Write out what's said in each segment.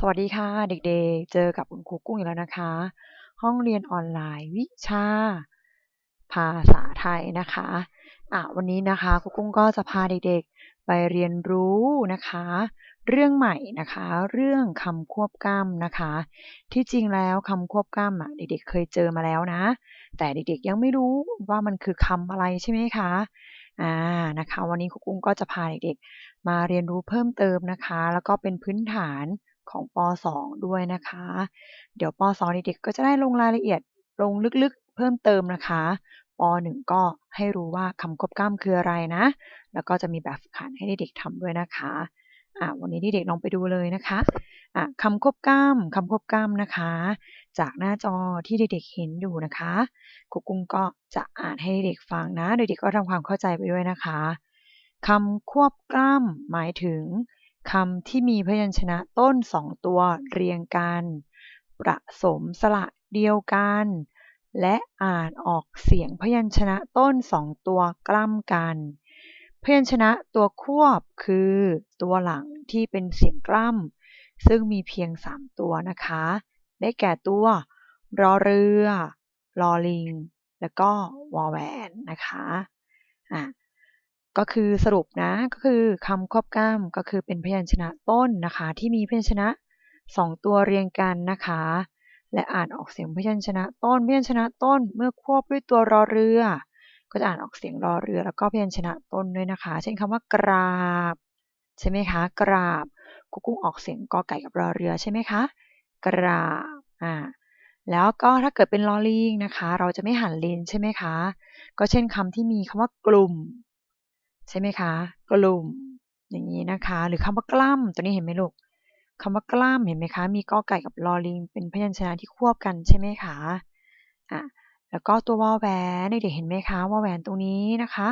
สวัสดีค่ะเด็กๆ เจอกับคุณครูกุ้งอีกแล้วนะคะ ห้องเรียนออนไลน์วิชา ภาษาไทยนะคะะวันนี้นะคะครูกุ้งก็จะพาเด็กๆ ไปเรียนรู้นะคะ เรื่องใหม่นะคะ เรื่องคำควบกล้ำนะคะ ที่จริงแล้วคำควบกล้ำอะเด็กๆ เคยเจอมาแล้วนะ แต่เด็กๆยังไม่รู้ว่ามันคือคำอะไรใช่ไหมคะอ่านะคะ วันนี้ครูกุ้งก็จะพาเด็กๆ มาเรียนรู้เพิ่มเติมนะคะ แล้วก็เป็นพื้นฐาน ของป .2 ด้วยนะคะ เดี๋ยวป .2 เด็กๆก็จะได้ลงรายละเอียดลงลึกๆ เพิ่มเติมนะคะป .1 ก็ให้รู้ว่าคำควบกล้ำคืออะไรนะ แล้วก็จะมีแบบฝึกหัดให้เด็กๆทำด้วยนะคะอะวันนี้เด็กๆลองไปดูเลยนะคะอะคำควบกล้ำคำควบกล้ำนะคะ จากหน้าจอที่เด็กๆเห็นอยู่นะคะครูกุ้งก็จะอ่านให้เด็กฟังนะเด็กๆก็ทำความเข้าใจไปด้วยนะคะคำควบกล้ำหมายถึง คำที่มีพยัญชนะต้นสองตัวเรียงกัน ประสมสระเดียวกัน และอ่านออกเสียงพยัญชนะต้นสองตัวกล้ำกัน พยัญชนะตัวควบคือตัวหลังที่เป็นเสียงกล้ำซึ่งมีเพียง3ตัวนะคะ ได้แก่ตัว รอเรือ รอลิง แล้วก็วอแหวนนะคะอะ ก็คือสรุปนะก็คือคำควบกล้ำก็คือเป็นพยัญชนะต้นนะคะ ที่มีพยัญชนะ 2 ตัวเรียงกันนะคะ และอ่านออกเสียงพยัญชนะต้นพยัญชนะต้นเมื่อควบด้วยตัวรอเรือ ก็จะอ่านออกเสียงรอเรือ แล้วก็พยัญชนะต้นด้วยนะคะ เช่นคำว่ากราบ ใช่ไหมคะ กราบกุ๊กุ้งออกเสียงกอไก่กับรอเรือใช่ไหมคะกราบอ่าแล้วก็ถ้าเกิดเป็นลอลิงนะคะ เราจะไม่หันลิ้นใช่ไหมคะ ก็เช่นคำที่มีคำว่ากลุ่ม ใช่ไหมคะ กลุ่ม อย่างนี้นะคะ หรือคำว่ากล้ำตัวนี้เห็นไหมลูกคำว่ากล้ำเห็นไหมคะ มีกอไก่กับลอลิง เป็นพยัญชนะที่ควบกันใช่ไหมคะอะแล้วก็ตัววอแหวนเด็กๆเห็นไหมคะวอแหวนตรงนี้นะคะ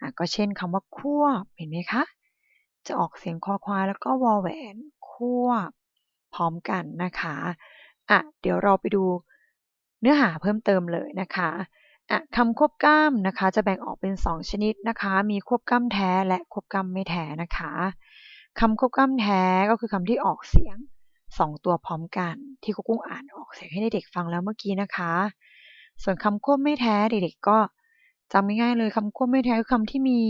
อะก็เช่นคำว่าควบเห็นไหมคะ จะออกเสียงคอควายแล้วก็วอแหวนควบพร้อมกันนะคะอะเดี๋ยวเราไปดูเนื้อหาเพิ่มเติมเลยนะคะ คำควบกล้ำนะคะจะแบ่งออกเป็น 2 ชนิดนะคะ มีควบกล้ำแท้และควบกล้ำไม่แท้นะคะคำควบกล้ำแท้ก็คือคำที่ออกเสียง 2 ตัวพร้อมกันที่ครูกุ้งอ่านออกเสียงให้เด็กฟังแล้วเมื่อกี้นะคะ ส่วนคำควบไม่แท้เด็กๆก็จำง่ายๆเลยคำควบไม่แท้คือคำที่มี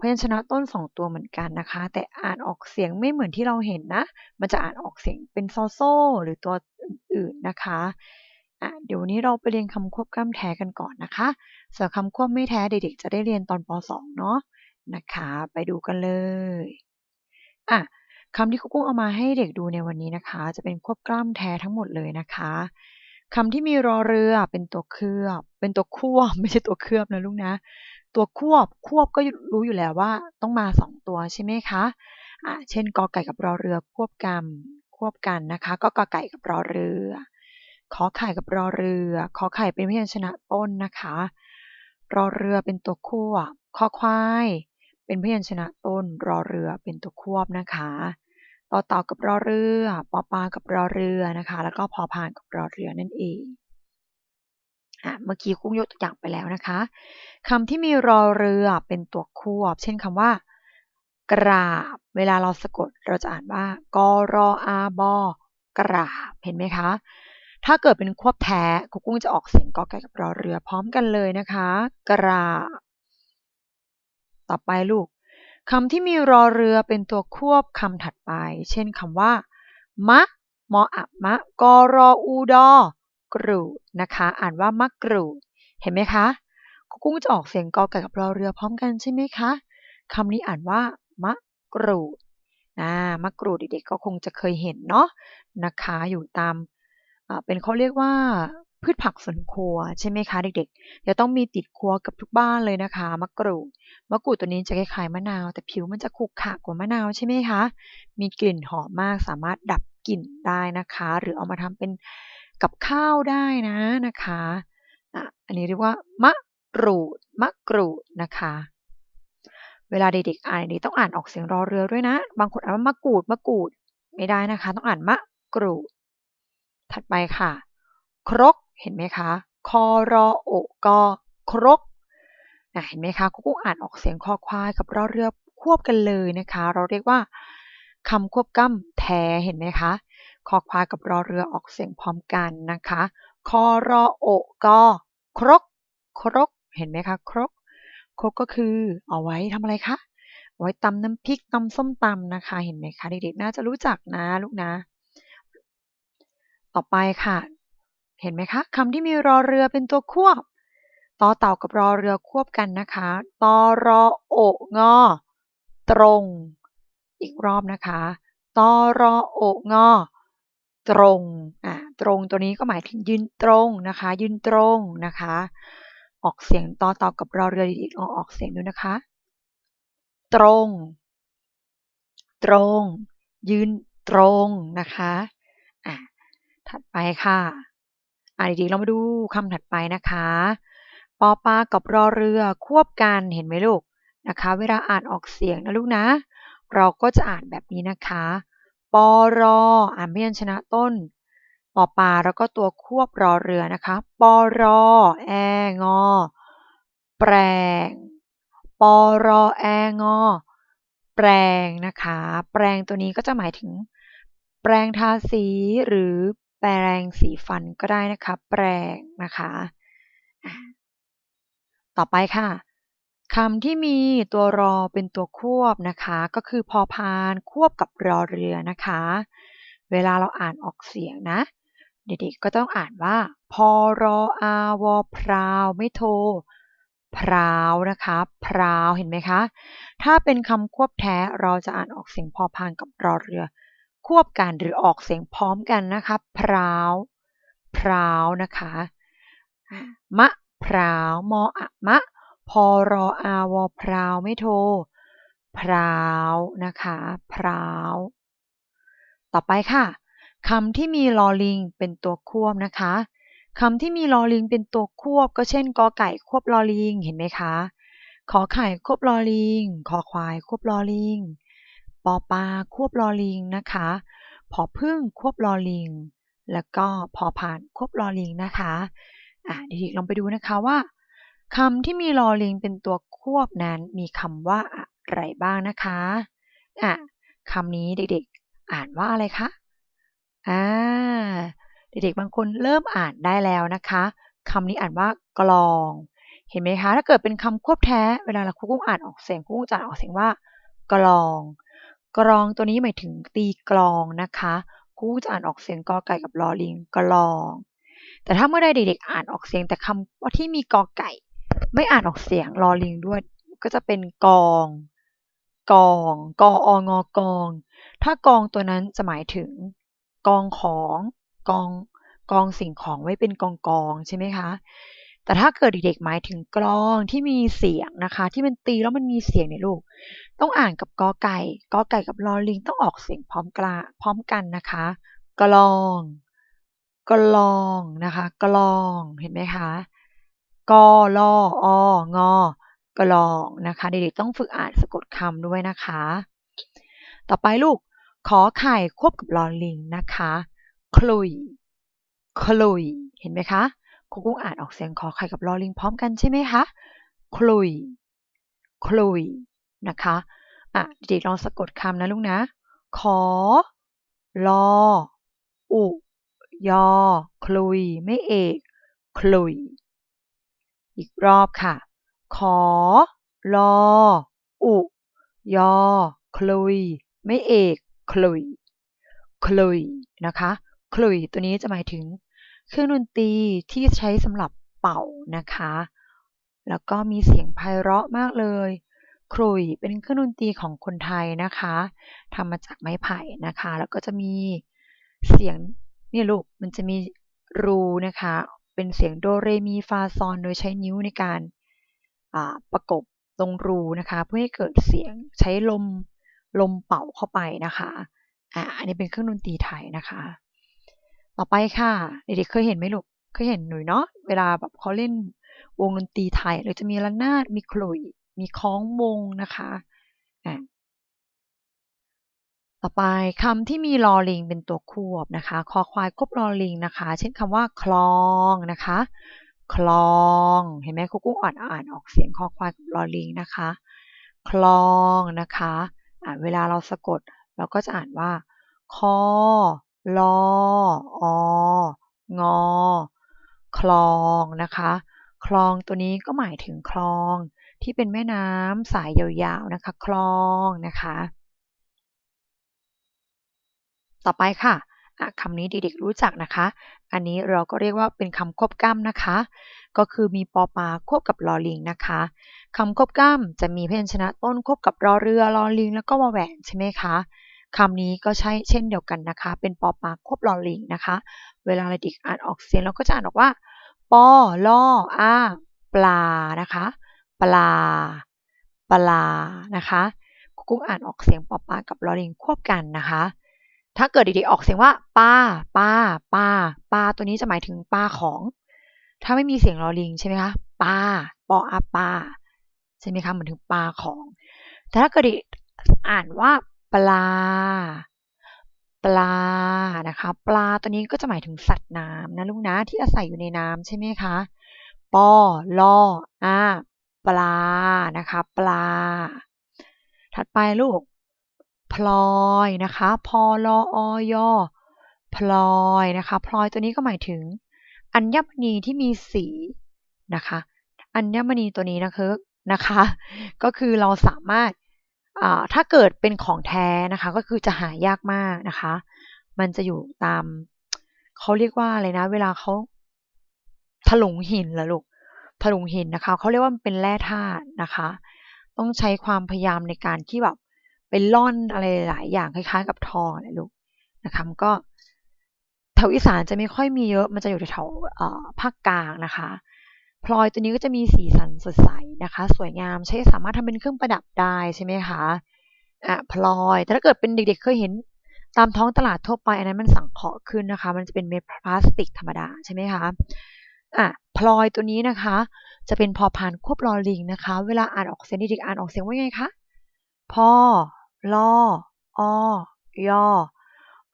พยัญชนะต้น 2 ตัวเหมือนกันนะคะ แต่อ่านออกเสียงไม่เหมือนที่เราเห็นนะ มันจะอ่านออกเสียงเป็นโซโซหรือตัวอื่นๆนะคะ อะเดี๋ยวนี้เราไปเรียนคำควบกล้ำแท้กันก่อนนะคะส่วนคำควบไม่แท้เด็กๆจะได้เรียนตอนป .2 เนาะนะคะ ไปดูกันเลยอะคำที่ครูกุ้งเอามาให้เด็กดูในวันนี้นะคะ จะเป็นควบกล้ำแท้ทั้งหมดเลยนะคะคำที่มีรอเรือเป็นตัวเคลือบ เป็นตัวควบ ไม่ใช่ตัวเคลือบนะลูกนะ ตัวควบควบก็รู้อยู่แล้วว่าต้องมา 2 ตัวใช่ไหมคะอะเช่นกอไก่กับรอเรือควบกันควบกันนะคะ ก็กอไก่กับรอเรือ ขอไข่กับรอเรือ ขอไข่เป็นพยัญชนะต้นนะคะ รอเรือเป็นตัวควบขอควาย เป็นพยัญชนะต้น รอเรือเป็นตัวควบนะคะต่อเต่ากับรอเรือปอปากับรอเรือนะคะ แล้วก็พอพานกับรอเรือนั่นเองอะเมื่อกี้คุ้งยกตัวอย่างไปแล้วนะคะคำที่มีรอเรือเป็นตัวควบ เช่นคำว่า กราบ เวลาเราสะกดเราจะอ่านว่ากรออาบอกราบ เห็นไหมคะ ถ้าเกิดเป็นควบแท้คุกุ้งจะออกเสียงกอไก่กับรอเรือพร้อมกันเลยนะคะ กราต่อไปลูกคำที่มีรอเรือเป็นตัวควบคำถัดไป เช่นคำว่า มะ มออะมะ กอรออูดอกรูนะคะ อ่านว่ามะกรูเห็นไหมคะคุกุ้งจะออกเสียงกอไก่กับรอเรือพร้อมกันใช่ไหมคะคำนี้อ่านว่ามะกรูดนะมะกรูดเด็กๆก็คงจะเคยเห็นเนาะนะคะ อยู่ตาม เป็นเขาเรียกว่าพืชผักสวนครัวใช่ไหมคะเด็กๆจะต้องมีติดครัวกับทุกบ้านเลยนะคะมะกรูดมะกรูดตัวนี้จะคล้ายๆมะนาว แต่ผิวมันจะขรุขระกว่ามะนาวใช่ไหมคะมีกลิ่นหอมมากสามารถดับกลิ่นได้นะคะ หรือเอามาทำเป็นกับข้าวได้นะนะคะอะอันนี้เรียกว่ามะกรูดมะกรูดนะคะ เวลาเด็กๆอ่านนี้ต้องอ่านออกเสียงรอเรือด้วยนะ บางคนอ่านว่ามะกรูดมะกรูดไม่ได้นะคะ ต้องอ่านมะกรูด ถัดไปค่ะ ครก เห็นไหมคะคอรอโอกอครกนะเห็นไหมคะคุกุอ่านออกเสียงคอควายกับรอเรือควบกันเลยนะคะ เราเรียกว่าคำควบกล้ำแท้เห็นไหมคะคอควายกับรอเรือออกเสียงพร้อมกันนะคะคอรอโอก็ครก ครก เห็นไหมคะ ครก ครกก็คือเอาไว้ทำอะไรคะไว้ตำน้ำพริกตำส้มตำนะคะ เห็นไหมคะเด็กๆน่าจะรู้จักนะลูกนะ ต่อไปค่ะ เห็นไหมคะคำที่มีรอเรือเป็นตัวควบต่อเต่ากับรอเรือควบกันนะคะตอรอโองอ ตรง อีกรอบนะคะตอรอโองอ ตรงอ่าตรงตัวนี้ก็หมายถึงยืนตรงนะคะ ยืนตรงนะคะ ออกเสียงต่อเต่ากับรอเรือดีๆลองออกเสียงดูนะคะ ตรง ตรง ยืนตรงนะคะ ถัดไปค่ะอ่าดีๆเรามาดูคำถัดไปนะคะปอปากับรอเรือควบกันเห็นไหมลูกนะคะ เวลาอ่านออกเสียงนะลูกนะ เราก็จะอ่านแบบนี้นะคะปอรออ่านพยัญชนะต้นปอปาแล้วก็ตัวควบรอเรือนะคะปอรอแองอ แปลงปอรอแองอ แปลงนะคะ แปลงตัวนี้ก็จะหมายถึง แปลงทาสีหรือ แปลงสีฟันก็ได้นะคะ แปลงนะคะ ต่อไปค่ะคำที่มีตัวรอเป็นตัวควบนะคะ ก็คือพอพานควบกับรอเรือนะคะ เวลาเราอ่านออกเสียงนะ เด็กๆก็ต้องอ่านว่า พอรออาวอพราวไม่โทพราวนะคะพราวเห็นไหมคะ ถ้าเป็นคำควบแท้เราจะอ่านออกเสียงพอพานกับรอเรือ ควบกันหรือออกเสียงพร้อมกันนะคะพราวพราวนะคะมะพราวมออะมะพอรออาวอพราวไม่โทพราวนะคะพราวต่อไปค่ะคำที่มีลอลิงเป็นตัวควบนะคะคำที่มีลอลิงเป็นตัวควบก็เช่นกอไก่ควบลอลิงเห็นไหมคะขอไข่ควบลอลิง ขอควายควบลอลิง ปอปลาควบลอลิงนะคะพอพึ่งควบลอลิง แล้วก็พอผ่านควบลอลิงนะคะอะเด็กๆลองไปดูนะคะว่าคำที่มีลอลิงเป็นตัวควบนั้นมีคำว่าอะไรบ้างนะคะอะคำนี้เด็กๆ อ่านว่าอะไรคะอ่าเด็กๆบางคนเริ่มอ่านได้แล้วนะคะคำนี้อ่านว่ากลอง เห็นไหมคะ ถ้าเกิดเป็นคำควบแท้ เวลาเราคุ้งอ่านออกเสียงคุ้งจะอ่านออกเสียงว่ากลอง กลองตัวนี้หมายถึงตีกลองนะคะครูจะอ่านออกเสียงกอไก่กับลอลิงกลอง แต่ถ้าเมื่อใดเด็กๆอ่านออกเสียงแต่คำว่าที่มีกอไก่ ไม่อ่านออกเสียงรอลิงด้วย ก็จะเป็นกอง กอง กอองอกอง ถ้ากองตัวนั้นจะหมายถึง กองของ กองกองสิ่งของไว้เป็นกองกองใช่ไหมคะ แต่ถ้าเกิดเด็กหมายถึงกลองที่มีเสียงนะคะ ที่มันตีแล้วมันมีเสียงเนี่ยลูก ต้องอ่านกับกอไก่กอไก่กับลอลิงต้องออกเสียงพร้อมกลาพร้อมกันนะคะ กลอง กลองนะคะ กลองเห็นไหมคะกอลอองอกลองนะคะเด็กๆต้องฝึกอ่านสะกดคำด้วยนะคะ ต่อไปลูกขอไข่ควบกับลอลิงนะคะคลุยคลุย เห็นไหมคะ ครูกุ้งอ่านออกเสียงขอไข่กับลอลิงพร้อมกันใช่ไหมคะคลุยคลุยนะคะอะเด็กๆลองสะกดคำนะลูกนะ ขอลออุยอคลุย ไม่เอกคลุย อีกรอบค่ะ ขอลออุยอคลุย ไม่เอกคลุยคลุยนะคะคลุยตัวนี้จะหมายถึง เครื่องดนตรีที่ใช้สำหรับเป่านะคะ แล้วก็มีเสียงไพเราะมากเลยคลุยเป็นเครื่องดนตรีของคนไทยนะคะทำมาจากไม้ไผ่นะคะ แล้วก็จะมีเสียงนี่ลูกมันจะมีรูนะคะ เป็นเสียงโดเรมีฟาซอน โดยใช้นิ้วในการประกบตรงรูนะคะ เพื่อให้เกิดเสียงใช้ลมลมเป่าเข้าไปนะคะอ่าอันนี้เป็นเครื่องดนตรีไทยนะคะ ต่อไปค่ะเด็กๆเคยเห็นไหมลูกเคยเห็นหนูเนาะเวลาแบบเขาเล่นวงดนตรีไทยเลยจะมีระนาดมีขลุ่ยมีคล้องวงนะคะอ่าต่อไปคำที่มีลอลิงเป็นตัวควบนะคะ คอควายควบลอลิงนะคะ เช่นคำว่าคลองนะคะ คลอง เห็นไหมคุกุ้งอ่านอ่านออกเสียงคอควายกับลอลิงนะคะ คลองนะคะะเวลาเราสะกดเราก็จะอ่านว่า คอ ลอ อ งอ คลองนะคะ คลองตัวนี้ก็หมายถึงคลอง ที่เป็นแม่น้ำสายยาวๆนะคะ คลองนะคะ ต่อไปค่ะคำนี้เด็กๆรู้จักนะคะ อันนี้เราก็เรียกว่าเป็นคำควบกล้ำนะคะ ก็คือมีปอปลาควบกับลอลิงนะคะคำควบกล้ำจะมีพยัญชนะต้นควบกับรอเรือลอลิง แล้วก็วอแหวนใช่ไหมคะ คำนี้ก็ใช่เช่นเดียวกันนะคะ เป็นปอปลาควบลอลิงนะคะ เวลาเราด็กอ่านออกเสียงเราก็จะอ่านออกว่า ปอลออาปลานะคะ ปลา ปลานะคะกุ๊กอ่านออกเสียงปอปากับลอลิงควบกันนะคะ ถ้าเกิดเด็กออกเสียงว่าปลาปลาปลาปลาตัวนี้จะหมายถึงปลาของ ถ้าไม่มีเสียงลอลิงใช่ไหมคะปลาปออาปลาใช่ไหมคะเหมือนถึงปลาของ แต่ถ้าเกิดอ่านว่า ปลา ปลานะคะ ปลาตัวนี้ก็จะหมายถึงสัตว์น้ำนะลูกนะที่อาศัยอยู่ในน้ำใช่ไหมคะปอลออาปลานะคะ ปลา ถัดไปลูก พลอยนะคะพอลออยอพลอยนะคะ พลอยตัวนี้ก็หมายถึง อัญมณีที่มีสีนะคะ อัญมณีตัวนี้นะคะนะคะ ก็คือเราสามารถ ถ้าเกิดเป็นของแท้นะคะ ก็คือจะหายากมากนะคะ มันจะอยู่ตามเขาเรียกว่าอะไรนะ เวลาเขาถลุงหินเหรอลูกถลุงหินนะคะเขาเรียกว่ามันเป็นแร่ธาตุนะคะ ต้องใช้ความพยายามในการที่แบบไปล่อนอะไรหลายอย่างคล้ายๆ กับทองนะลูกนะคะมันก็แถวอีสานจะไม่ค่อยมีเยอะ มันจะอยู่แถวภาคกลางนะคะ พลอยตัวนี้ก็จะมีสีสันสดใสนะคะ สวยงามใช้สามารถทำเป็นเครื่องประดับได้ใช่ไหมคะอะพลอยแต่ถ้าเกิดเป็นเด็กๆเคยเห็นตามท้องตลาดทั่วไปอันนั้นมันสังเคราะห์ขึ้นนะคะ มันจะเป็นเม็ดพลาสติกธรรมดาใช่ไหมคะอะพลอยตัวนี้นะคะ จะเป็นพอพานควบลอลิงนะคะ เวลาอ่านออกเสียงเด็กๆอ่านออกเสียงว่าไงคะพอลออยอ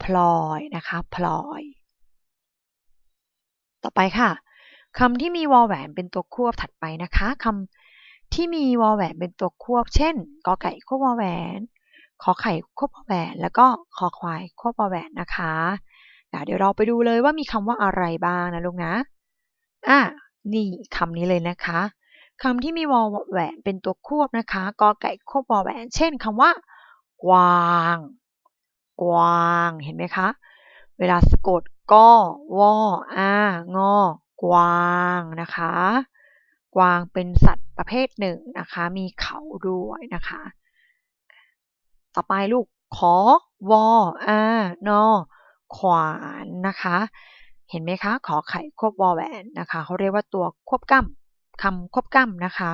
พลอยนะคะ พลอย ต่อไปค่ะ คำที่มีวอแหวนเป็นตัวควบถัดไปนะคะคำที่มีวอแหวนเป็นตัวควบ เช่นกอไก่ควบวอแหวนขอไข่ควบวอแหวน แล้วก็คอควายควบวอแหวนนะคะเดี๋ยวเราไปดูเลยว่ามีคำว่าอะไรบ้างนะลูกนะอะนี่คำนี้เลยนะคะคำที่มีวอแหวนเป็นตัวควบนะคะกอไก่ควบวอแหวน เช่นคำว่ากวาง กวาง เห็นไหมคะ เวลาสะกดก็วออางอ กวางนะคะ กวางเป็นสัตว์ประเภทหนึ่งนะคะ มีเขาด้วยนะคะ ต่อไปลูกขอวออานอขวานนะคะ เห็นไหมคะ ขอไข่ควบวอแหวนนะคะเขาเรียกว่าตัวควบกล้ำคำควบกล้ำนะคะ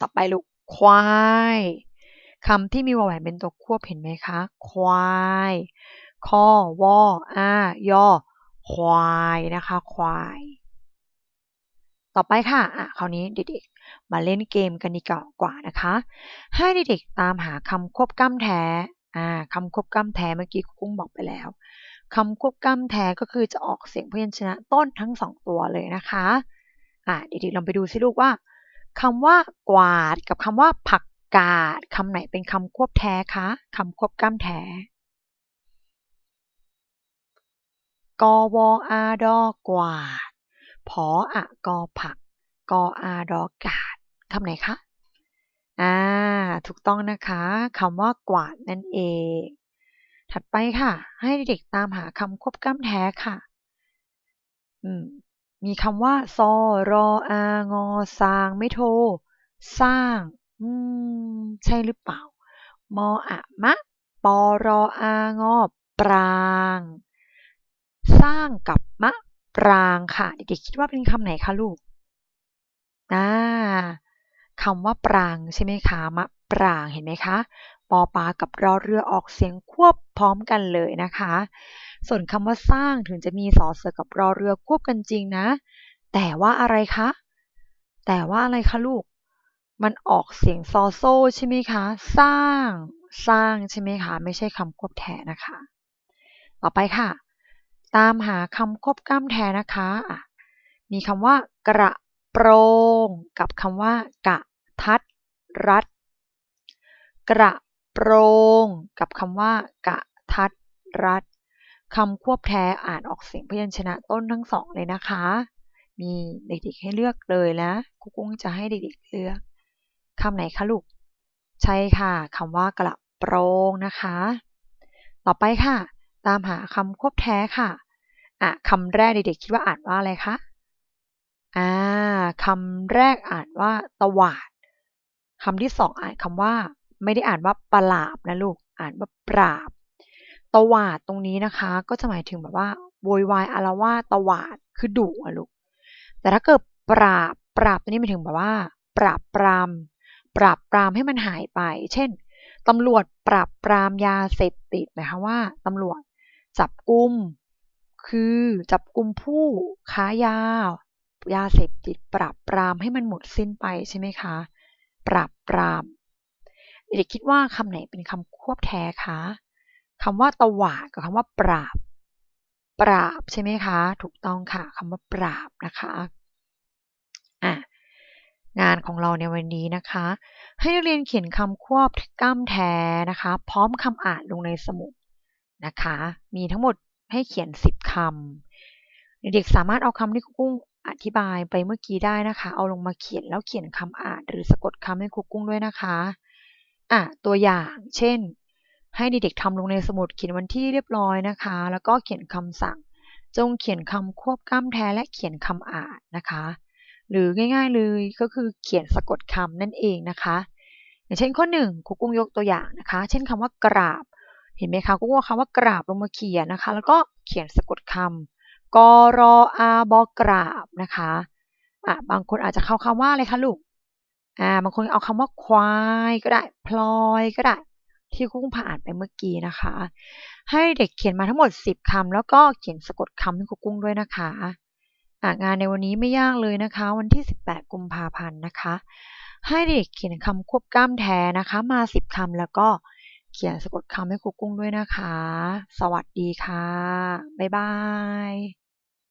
ต่อไปลูกควายคำที่มีวอแหวนเป็นตัวควบเห็นไหมคะ ควายคอวออายอ ควายนะคะ ควาย ต่อไปค่ะอะคราวนี้เด็กๆ มาเล่นเกมกันดีกว่านะคะ ให้เด็กๆตามหาคำควบกล้ำแท้อ่าคำควบกล้ำแท้เมื่อกี้กุ้งบอกไปแล้วคำควบกล้ำแท้ก็คือจะออกเสียงพยัญชนะต้นทั้งสองตัวเลยนะคะอ่าเด็กๆลองไปดูสิลูกว่าคำว่ากวาดกับคำว่าผักกาดคำไหนเป็นคำควบแท้คะคำควบกล้ำแท้ กอวอาดอกวาดผออะกอผัก กออาดอกาดคำไหนคะ อ่า ถูกต้องนะคะคำว่ากวาดนั่นเอง ถัดไปค่ะ ให้เด็กตามหาคำควบกล้ำแท้ค่ะ อืม มีคำว่าซอรออางอซางไม่โท สร้าง อืม ใช่หรือเปล่า มออะมะ ปอรออางอปราง สร้างกับมะปรางค่ะเด็กๆคิดว่าเป็นคำไหนคะลูกอ่าคำว่าปรางใช่ไหมคะมะปรางเห็นไหมคะปอปากับรอเรือออกเสียงควบพร้อมกันเลยนะคะ ส่วนคำว่าสร้างถึงจะมีสอเสือกับรอเรือควบกันจริงนะ แต่ว่าอะไรคะ แต่ว่าอะไรคะลูก มันออกเสียงซอโซใช่ไหมคะ สร้าง สร้างใช่ไหมคะ ไม่ใช่คำควบแทนนะคะ ต่อไปค่ะ ตามหาคำควบกล้ำแทนนะคะะมีคำว่ากระโปรงกับคำว่ากะทัดรัด กระโปรงกับคำว่ากะทัดรัฐคำควบแท้อ่านออกเสียงพยัญชนะต้นทั้งสองเลยนะคะ มีเด็กๆให้เลือกเลยนะครูกุ้งจะให้เด็กๆเลือกคำไหนคะลูก ใช่ค่ะคำว่ากระโปรงนะคะ ต่อไปค่ะ ตามหาคำควบแท้ค่ะอะคำแรกเด็กๆคิดว่าอ่านว่าอะไรคะอ่าคำแรกอ่านว่าตวาดคำที่สองอ่านคำว่า ไม่ได้อ่านว่าปราบนะลูกอ่านว่าปราบตวาดตรงนี้นะคะ ก็จะหมายถึงแบบว่าโวยวายอารวาตวาดคือดุอะลูกแต่ถ้าเกิดปราบปราบตัวนี้หมายถึงแบบว่า ปราบปรามปราบปรามให้มันหายไป เช่นตำรวจปราบปรามยาเสพติดหมายความว่าตำรวจ จับกุม คือจับกุมผู้ค้ายา ยาเสพติดปราบปรามให้มันหมดสิ้นไปใช่ไหมคะ ปราบปราม เด็กคิดว่าคำไหนเป็นคำควบแท้คะคำว่าตวาดกับคำว่าปราบ ปราบใช่ไหมคะ ถูกต้องค่ะคำว่าปราบนะคะอะงานของเราในวันนี้นะคะ ให้เรียนเขียนคำควบกล้ามแท้นะคะ พร้อมคำอ่านลงในสมุด นะคะ มีทั้งหมดให้เขียน 10คำเด็กๆสามารถเอาคำที่ครูกุ้งอธิบายไปเมื่อกี้ได้นะคะ เอาลงมาเขียนแล้วเขียนคำอ่าน หรือสะกดคำให้ครูกุ้งด้วยนะคะอะตัวอย่าง เช่น ให้เด็กๆทำลงในสมุดเขียนวันที่เรียบร้อยนะคะ แล้วก็เขียนคำสั่ง จงเขียนคำควบกล้ามแท้และเขียนคำอ่านนะคะ หรือง่ายๆเลยก็คือเขียนสะกดคำนั่นเองนะคะ อย่างเช่นข้อหนึ่งครูกุ้งยกตัวอย่างนะคะ เช่นคำว่ากราบ เห็นไหมคะกุ้งเอาคำว่ากราบลงมาเขียนนะคะ แล้วก็เขียนสะกดคำกรออาบอกราบนะคะอะบางคนอาจจะเข้าคำว่าอะไรคะลูกอ่าบางคนเอาคำว่าควายก็ได้พลอยก็ได้ ที่กุ้งผ่านไปเมื่อกี้นะคะ ให้เด็กเขียนมาทั้งหมด 10คำแล้วก็เขียนสะกดคำให้ครูกุ้งด้วยนะคะอ่งานในวันนี้ไม่ยากเลยนะคะ วันที่ 18 กุมภาพันธ์นะคะ ให้เด็กเขียนคำควบกล้ามแท้นะคะ มา 10คำแล้วก็ ขียนสะกดคำให้ครูกุ้งด้วยนะคะ สวัสดีค่ะ บ๊ายบาย